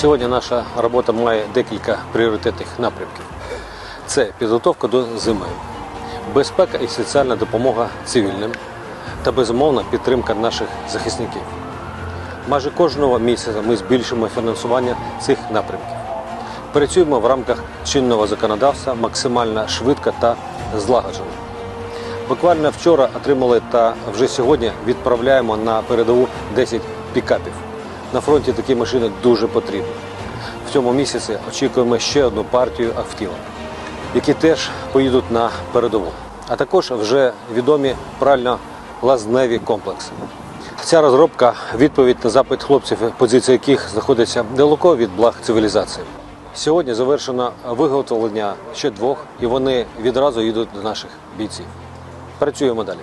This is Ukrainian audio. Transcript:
Сьогодні наша робота має декілька пріоритетних напрямків: це підготовка до зими, безпека і соціальна допомога цивільним та безумовна підтримка наших захисників. Майже кожного місяця ми збільшуємо фінансування цих напрямків. Працюємо в рамках чинного законодавства максимально швидко та злагоджено. Буквально вчора отримали та вже сьогодні відправляємо на передову 10 пікапів. На фронті такі машини дуже потрібні. В цьому місяці очікуємо ще одну партію автівок, які теж поїдуть на передову. А також вже відомі прально-лазневі комплекси. Ця розробка відповідь на запит хлопців, позиція яких знаходиться далеко від благ цивілізації. Сьогодні завершено виготовлення ще двох, і вони відразу їдуть до наших бійців. Працюємо далі.